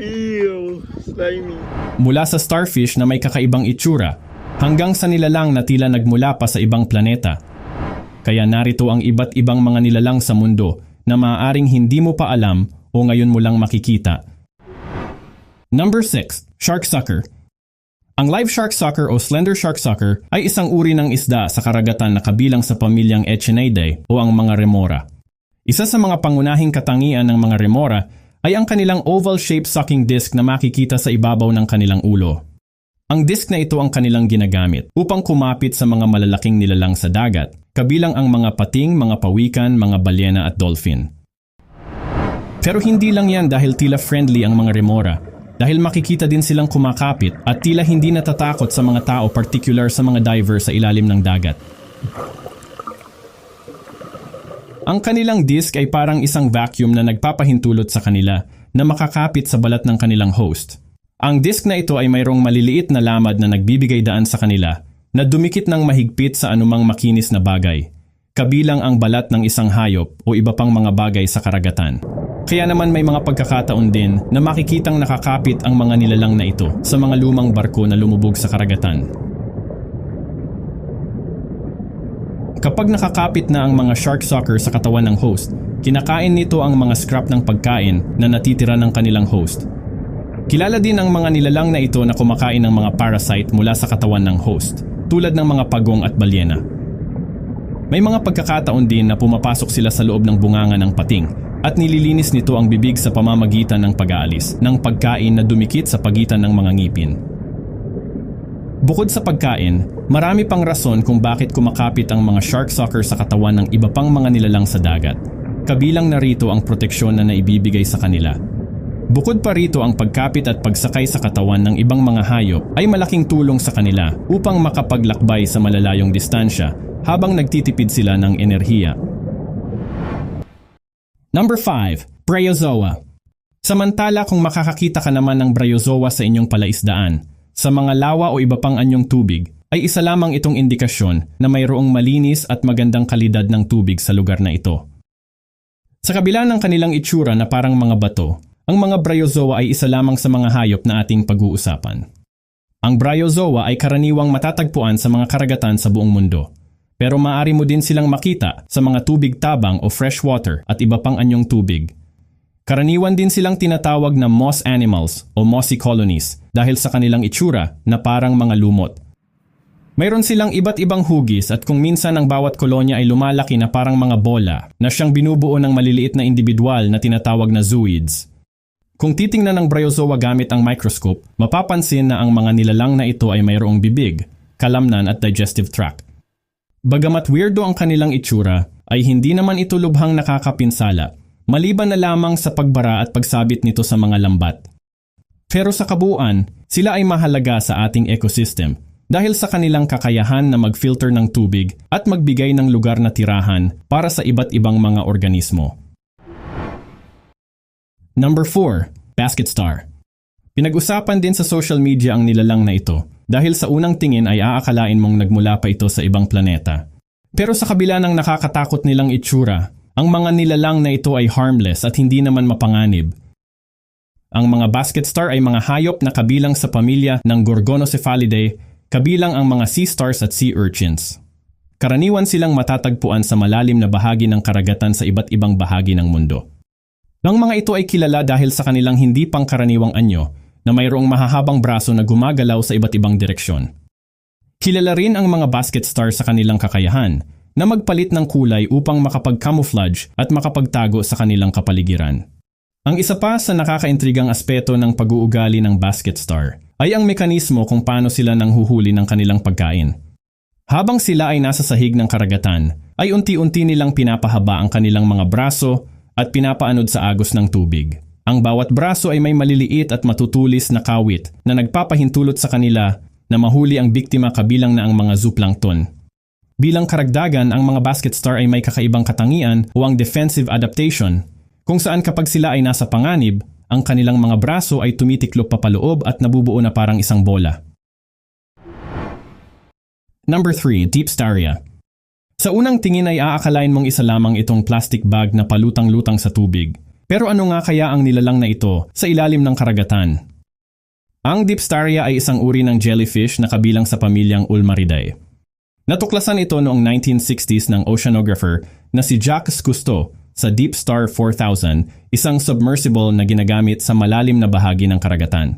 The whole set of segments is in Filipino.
Ew, slimy. Mula sa starfish na may kakaibang itsura hanggang sa nilalang na tila nagmula pa sa ibang planeta. Kaya narito ang iba't ibang mga nilalang sa mundo na maaaring hindi mo pa alam o ngayon mo lang makikita. Number 6. Shark Sucker Ang live shark sucker o slender shark sucker ay isang uri ng isda sa karagatan na kabilang sa pamilyang Echinidae o ang mga remora. Isa sa mga pangunahing katangian ng mga remora ay ang kanilang oval-shaped sucking disc na makikita sa ibabaw ng kanilang ulo. Ang disc na ito ang kanilang ginagamit upang kumapit sa mga malalaking nilalang sa dagat, kabilang ang mga pating, mga pawikan, mga balyena at dolphin. Pero hindi lang yan dahil tila friendly ang mga remora, dahil makikita din silang kumakapit at tila hindi natatakot sa mga tao particular sa mga diver sa ilalim ng dagat. Ang kanilang disc ay parang isang vacuum na nagpapahintulot sa kanila na makakapit sa balat ng kanilang host. Ang disc na ito ay mayroong maliliit na lamad na nagbibigay daan sa kanila na dumikit ng mahigpit sa anumang makinis na bagay, kabilang ang balat ng isang hayop o iba pang mga bagay sa karagatan. Kaya naman may mga pagkakataon din na makikitang nakakapit ang mga nilalang na ito sa mga lumang barko na lumubog sa karagatan. Kapag nakakapit na ang mga shark sucker sa katawan ng host, kinakain nito ang mga scrap ng pagkain na natitira ng kanilang host. Kilala din ang mga nilalang na ito na kumakain ng mga parasite mula sa katawan ng host, tulad ng mga pagong at balyena. May mga pagkakataon din na pumapasok sila sa loob ng bunganga ng pating at nililinis nito ang bibig sa pamamagitan ng pag-aalis ng pagkain na dumikit sa pagitan ng mga ngipin. Bukod sa pagkain, marami pang rason kung bakit kumakapit ang mga shark sucker sa katawan ng iba pang mga nilalang sa dagat. Kabilang narito ang proteksyon na naibibigay sa kanila. Bukod pa rito ang pagkapit at pagsakay sa katawan ng ibang mga hayop ay malaking tulong sa kanila upang makapaglakbay sa malalayong distansya habang nagtitipid sila ng enerhiya. Number 5. Bryozoa Samantala kung makakakita ka naman ng bryozoa sa inyong palaisdaan, sa mga lawa o iba pang anyong tubig, ay isa lamang itong indikasyon na mayroong malinis at magandang kalidad ng tubig sa lugar na ito. Sa kabila ng kanilang itsura na parang mga bato, ang mga bryozoa ay isa lamang sa mga hayop na ating pag-uusapan. Ang bryozoa ay karaniwang matatagpuan sa mga karagatan sa buong mundo. Pero maaari mo din silang makita sa mga tubig tabang o freshwater at iba pang anyong tubig. Karaniwan din silang tinatawag na moss animals o mossy colonies dahil sa kanilang itsura na parang mga lumot. Mayroon silang iba't ibang hugis at kung minsan ang bawat kolonya ay lumalaki na parang mga bola na siyang binubuo ng maliliit na individual na tinatawag na zooids. Kung titingnan ng bryozoa gamit ang microscope, mapapansin na ang mga nilalang na ito ay mayroong bibig, kalamnan at digestive tract. Bagamat weirdo ang kanilang itsura, ay hindi naman ito lubhang nakakapinsala, maliban na lamang sa pagbara at pagsabit nito sa mga lambat. Pero sa kabuuan, sila ay mahalaga sa ating ecosystem dahil sa kanilang kakayahan na mag-filter ng tubig at magbigay ng lugar na tirahan para sa iba't ibang mga organismo. Number 4. Basket Star Pinag-usapan din sa social media ang nilalang na ito dahil sa unang tingin ay aakalain mong nagmula pa ito sa ibang planeta. Pero sa kabila ng nakakatakot nilang itsura, ang mga nilalang na ito ay harmless at hindi naman mapanganib. Ang mga basket star ay mga hayop na kabilang sa pamilya ng Gorgonocephalidae, kabilang ang mga sea stars at sea urchins. Karaniwan silang matatagpuan sa malalim na bahagi ng karagatan sa iba't ibang bahagi ng mundo. Ang mga ito ay kilala dahil sa kanilang hindi pangkaraniwang anyo na mayroong mahahabang braso na gumagalaw sa iba't ibang direksyon. Kilala rin ang mga basket star sa kanilang kakayahan na magpalit ng kulay upang makapag-camouflage at makapagtago sa kanilang kapaligiran. Ang isa pa sa nakakaintrigang aspeto ng pag-uugali ng basket star ay ang mekanismo kung paano sila nanghuhuli ng kanilang pagkain. Habang sila ay nasa sahig ng karagatan, ay unti-unti nilang pinapahaba ang kanilang mga braso at pinapaanod sa agos ng tubig. Ang bawat braso ay may maliliit at matutulis na kawit na nagpapahintulot sa kanila na mahuli ang biktima kabilang na ang mga zooplankton. Bilang karagdagan, ang mga basket star ay may kakaibang katangian o ang defensive adaptation, kung saan kapag sila ay nasa panganib, ang kanilang mga braso ay tumitiklop papaloob at nabubuo na parang isang bola. Number 3. Deep Staria Sa unang tingin ay aakalain mong isa lamang itong plastic bag na palutang-lutang sa tubig. Pero ano nga kaya ang nilalang na ito sa ilalim ng karagatan? Ang Dipstaria ay isang uri ng jellyfish na kabilang sa pamilyang Ulmaridae. Natuklasan ito noong 1960s ng oceanographer na si Jacques Cousteau sa Deep Star 4000, isang submersible na ginagamit sa malalim na bahagi ng karagatan.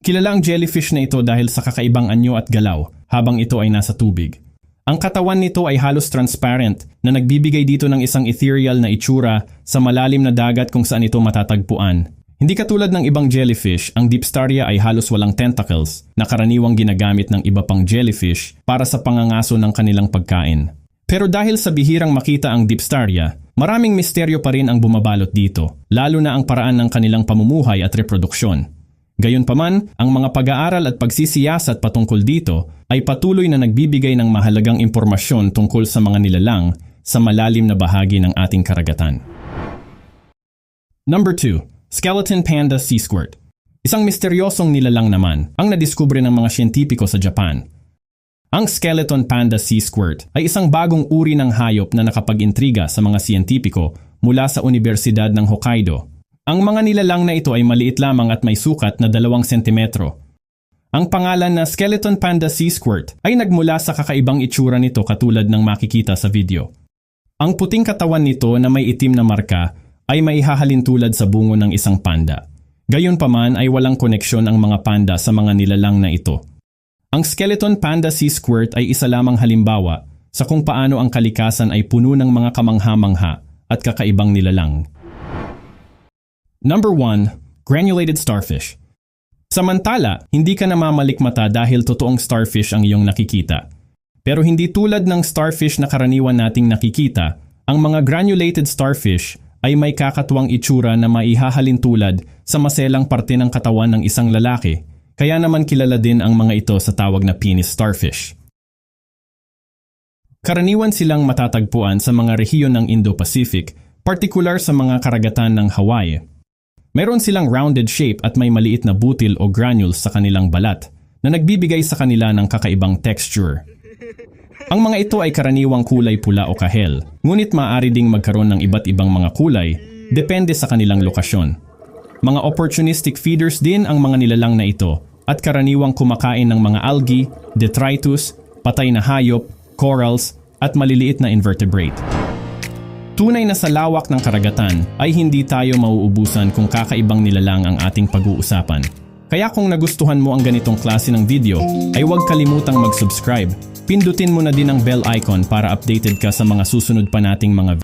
Kilala ang jellyfish na ito dahil sa kakaibang anyo at galaw habang ito ay nasa tubig. Ang katawan nito ay halos transparent na nagbibigay dito ng isang ethereal na itsura sa malalim na dagat kung saan ito matatagpuan. Hindi katulad ng ibang jellyfish, ang Dipstaria ay halos walang tentacles na karaniwang ginagamit ng iba pang jellyfish para sa pangangaso ng kanilang pagkain. Pero dahil sa bihirang makita ang Dipstaria, maraming misteryo pa rin ang bumabalot dito, lalo na ang paraan ng kanilang pamumuhay at reproduksyon. Gayunpaman, ang mga pag-aaral at pagsisiyasat patungkol dito ay patuloy na nagbibigay ng mahalagang impormasyon tungkol sa mga nilalang sa malalim na bahagi ng ating karagatan. Number 2. Skeleton Panda Sea Squirt Isang misteryosong nilalang naman ang nadiskubre ng mga siyentipiko sa Japan. Ang Skeleton Panda Sea Squirt ay isang bagong uri ng hayop na nakapag-intriga sa mga siyentipiko mula sa Universidad ng Hokkaido. Ang mga nilalang na ito ay maliit lamang at may sukat na 2 sentimetro. Ang pangalan na Skeleton Panda Sea Squirt ay nagmula sa kakaibang itsura nito katulad ng makikita sa video. Ang puting katawan nito na may itim na marka ay maihahalin tulad sa bungo ng isang panda. Gayunpaman ay walang koneksyon ang mga panda sa mga nilalang na ito. Ang Skeleton Panda Sea Squirt ay isa lamang halimbawa sa kung paano ang kalikasan ay puno ng mga kamangha-mangha at kakaibang nilalang. Number 1. Granulated Starfish Samantala, hindi ka namamalikmata dahil totoong starfish ang iyong nakikita. Pero hindi tulad ng starfish na karaniwan nating nakikita, ang mga granulated starfish ay may kakatuwang itsura na maihahalin tulad sa maselang parte ng katawan ng isang lalaki, kaya naman kilala din ang mga ito sa tawag na penis starfish. Karaniwan silang matatagpuan sa mga rehiyon ng Indo-Pacific, partikular sa mga karagatan ng Hawaii. Meron silang rounded shape at may maliit na butil o granules sa kanilang balat na nagbibigay sa kanila ng kakaibang texture. Ang mga ito ay karaniwang kulay pula o kahel, ngunit maaari ding magkaroon ng iba't ibang mga kulay depende sa kanilang lokasyon. Mga opportunistic feeders din ang mga nilalang na ito at karaniwang kumakain ng mga algae, detritus, patay na hayop, corals at maliliit na invertebrate. Tunay na sa lawak ng karagatan ay hindi tayo mauubusan kung kakaibang nilalang ang ating pag-uusapan. Kaya kung nagustuhan mo ang ganitong klase ng video, ay huwag kalimutang mag-subscribe. Pindutin mo na din ang bell icon para updated ka sa mga susunod pa nating mga